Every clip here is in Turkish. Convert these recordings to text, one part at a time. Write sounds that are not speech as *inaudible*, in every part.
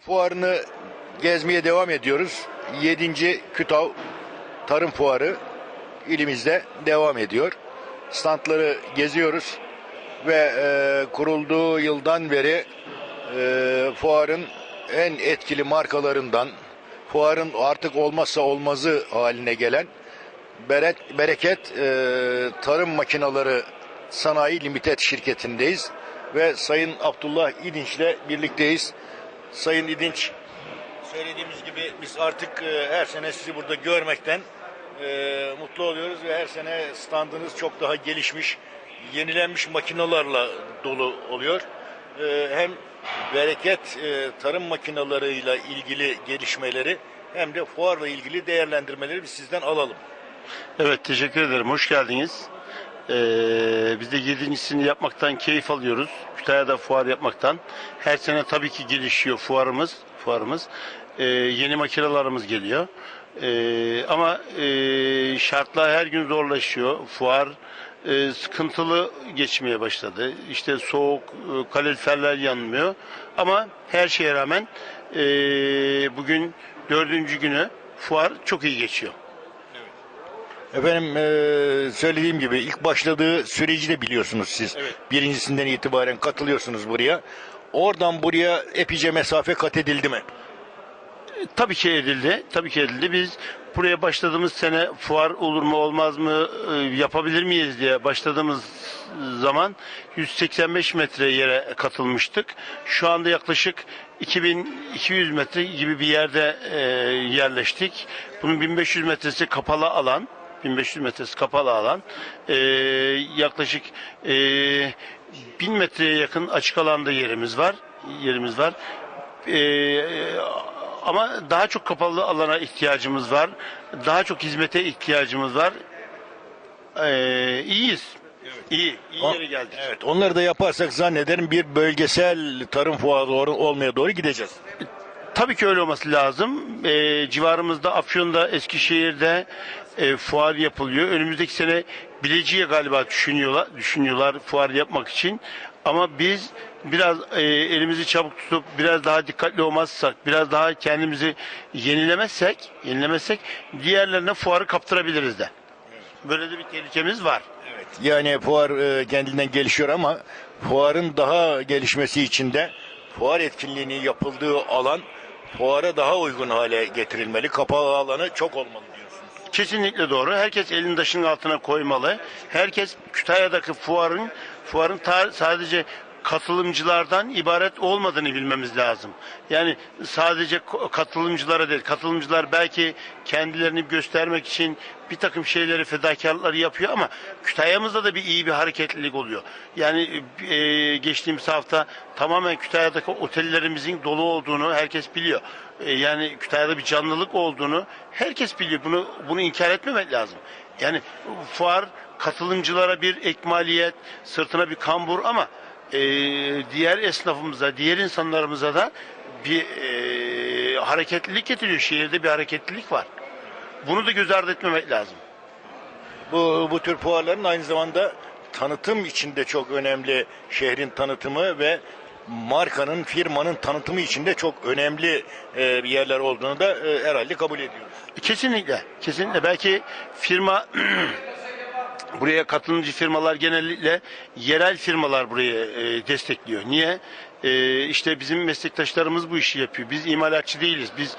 Fuarını gezmeye devam ediyoruz. 7. Kütav Tarım Fuarı ilimizde devam ediyor. Standları geziyoruz ve e, kurulduğu yıldan beri e, fuarın en etkili markalarından, fuarın artık olmazsa olmazı haline gelen Beret, Bereket e, Tarım Makinaları Sanayi Limited şirketindeyiz ve Sayın Abdullah İdinç ile birlikteyiz. Sayın İdinç, söylediğimiz gibi biz artık e, her sene sizi burada görmekten e, mutlu oluyoruz ve her sene standınız çok daha gelişmiş, yenilenmiş makinalarla dolu oluyor. E, hem bereket e, tarım makinalarıyla ilgili gelişmeleri hem de fuarla ilgili değerlendirmeleri biz sizden alalım. Evet teşekkür ederim. Hoş geldiniz. Ee, biz de yedincisini yapmaktan keyif alıyoruz. Kütahya'da fuar yapmaktan. Her sene tabii ki gelişiyor fuarımız. Fuarımız. Ee, yeni makinelerimiz geliyor. Ee, ama e, şartlar her gün zorlaşıyor. Fuar e, sıkıntılı geçmeye başladı. İşte soğuk, e, kaloriferler yanmıyor. Ama her şeye rağmen e, bugün dördüncü günü fuar çok iyi geçiyor. Efendim eee, söylediğim gibi ilk başladığı süreci de biliyorsunuz siz. Evet. Birincisinden itibaren katılıyorsunuz buraya. Oradan buraya epeyce mesafe kat edildi mi? Tabii ki edildi. Tabii ki edildi. Biz buraya başladığımız sene fuar olur mu olmaz mı e, yapabilir miyiz diye başladığımız zaman 185 metre yere katılmıştık. Şu anda yaklaşık 2200 metre gibi bir yerde e, yerleştik. Bunun 1500 metresi kapalı alan. 1500 metresi kapalı alan. E, yaklaşık e, 1000 metreye yakın açık alanda yerimiz var. Yerimiz var. E, ama daha çok kapalı alana ihtiyacımız var. Daha çok hizmete ihtiyacımız var. Ee, iyiyiz. İyi, iyi yere geldik. Evet, onları da yaparsak zannederim bir bölgesel tarım fuarı doğru, olmaya doğru gideceğiz. Tabii ki öyle olması lazım. Ee, civarımızda Afyon'da, Eskişehir'de e, fuar yapılıyor. Önümüzdeki sene Bilecik'e galiba düşünüyorlar, düşünüyorlar fuar yapmak için. Ama biz biraz e, elimizi çabuk tutup biraz daha dikkatli olmazsak, biraz daha kendimizi yenilemezsek, yenilemezsek diğerlerine fuarı kaptırabiliriz de. Böyle de bir tehlikemiz var. Yani fuar e, kendinden gelişiyor ama fuarın daha gelişmesi için de fuar etkinliğinin yapıldığı alan fuara daha uygun hale getirilmeli. Kapalı alanı çok olmalı diyorsunuz. Kesinlikle doğru. Herkes elini taşın altına koymalı. Herkes Kütahya'daki fuarın fuarın sadece katılımcılardan ibaret olmadığını bilmemiz lazım. Yani sadece katılımcılara değil, katılımcılar belki kendilerini göstermek için bir takım şeyleri fedakarlıkları yapıyor ama Kütahya'mızda da bir iyi bir hareketlilik oluyor. Yani e, geçtiğimiz hafta tamamen Kütahya'daki otellerimizin dolu olduğunu herkes biliyor. E, yani Kütahya'da bir canlılık olduğunu herkes biliyor. Bunu bunu inkar etmemek lazım. Yani fuar katılımcılara bir ekmaliyet, sırtına bir kambur ama e, diğer esnafımıza, diğer insanlarımıza da bir e, hareketlilik getiriyor. Şehirde bir hareketlilik var. Bunu da göz ardı etmemek lazım. Bu, bu tür fuarların aynı zamanda tanıtım için de çok önemli. Şehrin tanıtımı ve markanın, firmanın tanıtımı için de çok önemli e, yerler olduğunu da e, herhalde kabul ediyoruz. Kesinlikle, kesinlikle. Belki firma *clears throat* buraya katılımcı firmalar genellikle yerel firmalar buraya e, destekliyor. Niye? E, işte bizim meslektaşlarımız bu işi yapıyor. Biz imalatçı değiliz. Biz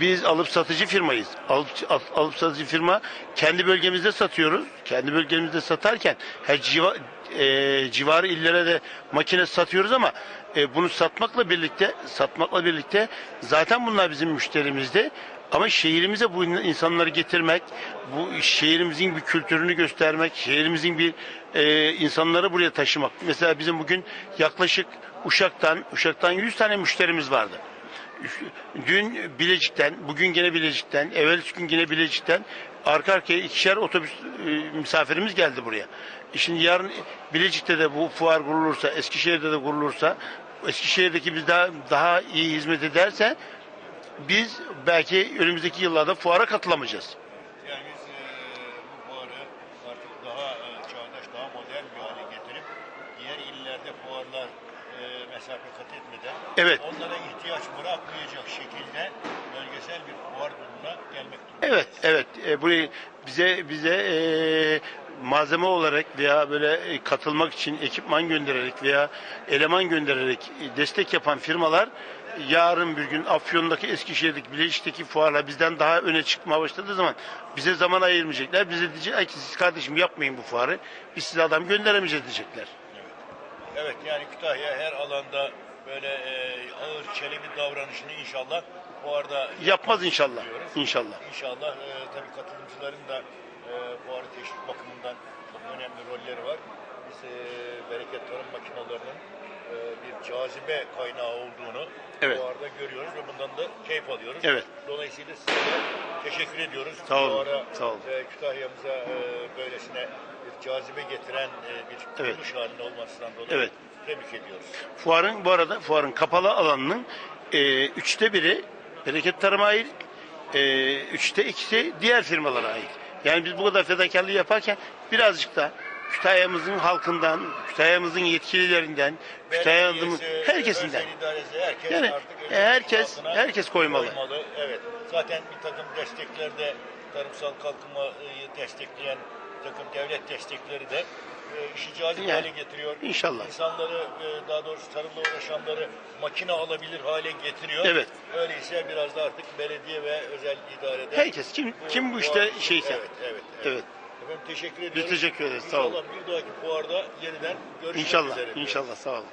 biz alıp satıcı firmayız. Alıp, al- alıp satıcı firma kendi bölgemizde satıyoruz. Kendi bölgemizde satarken her civa, e, civarı illere de makine satıyoruz ama e, bunu satmakla birlikte satmakla birlikte zaten bunlar bizim müşterimizdi. Ama şehrimize bu insanları getirmek, bu şehrimizin bir kültürünü göstermek, şehrimizin bir e, insanları buraya taşımak. Mesela bizim bugün yaklaşık Uşak'tan, Uşak'tan 100 tane müşterimiz vardı. Dün Bilecik'ten, bugün gene Bilecik'ten, evvelsi gün yine Bilecik'ten arka arkaya ikişer otobüs e, misafirimiz geldi buraya. E Şimdi yarın Bilecik'te de bu fuar kurulursa, Eskişehir'de de kurulursa, Eskişehir'deki biz daha, daha iyi hizmet ederse biz belki önümüzdeki yıllarda fuara katılamayacağız. Yani biz bu fuarı artık daha çağdaş, daha modern bir hale getirip diğer illerde fuarlar mesafe kat etmeden Evet. onlara ihtiyaç bırakmayacak şekilde bölgesel bir fuar durumuna gelmek durumunda. Evet, evet. E, burayı bize bize e, malzeme olarak veya böyle e, katılmak için ekipman göndererek veya eleman göndererek e, destek yapan firmalar yarın bir gün Afyon'daki Eskişehir'deki Bilecik'teki fuarla bizden daha öne çıkmaya başladığı zaman bize zaman ayırmayacaklar. Bize diyecekler ki siz kardeşim yapmayın bu fuarı. Biz size adam gönderemeyeceğiz diyecekler. Evet yani Kütahya her alanda böyle e, ağır çelebi davranışını inşallah fuarda Yapmaz inşallah. diyoruz. İnşallah. İnşallah e, tabii katılımcıların da e, fuarı teşvik bakımından çok önemli rolleri var. Biz e, bereket tarım makinelerinin e, bir cazibe kaynağı olduğunu Evet. fuarda görüyoruz ve bundan da keyif alıyoruz. Evet. Dolayısıyla size teşekkür ediyoruz. Sağ olun, Fuara, sağ olun. e, Kütahya'mıza e, böylesine bir cazibe getiren e, bir Evet. kuruluş halinde olmasından dolayı Evet. tebrik ediyoruz. Fuarın bu arada fuarın kapalı alanının e, üçte biri bereket tarıma ait, e, üçte ikisi diğer firmalara ait. Yani biz bu kadar fedakarlığı yaparken birazcık da Kütahya'mızın halkından, Kütahya'mızın yetkililerinden, Kütahya'mızın herkesinden. herkes Yani, e, herkes- herkes koymalı. Evet. Zaten bir takım desteklerde tarımsal kalkınmayı destekleyen takım devlet destekleri de e, işi cazip Yani, hale getiriyor. inşallah. İnsanları e, daha doğrusu tarımla uğraşanları makine alabilir hale getiriyor. Evet. Öyleyse biraz da artık belediye ve özel idarede Herkes kim kim bu işte şeyse. Evet, evet, evet. Evet. Efendim teşekkür ediyoruz. teşekkür ederiz, sağ olun. İnşallah bir dahaki fuarda yeniden görüşmek İnşallah. üzere. diyoruz. İnşallah sağ olun.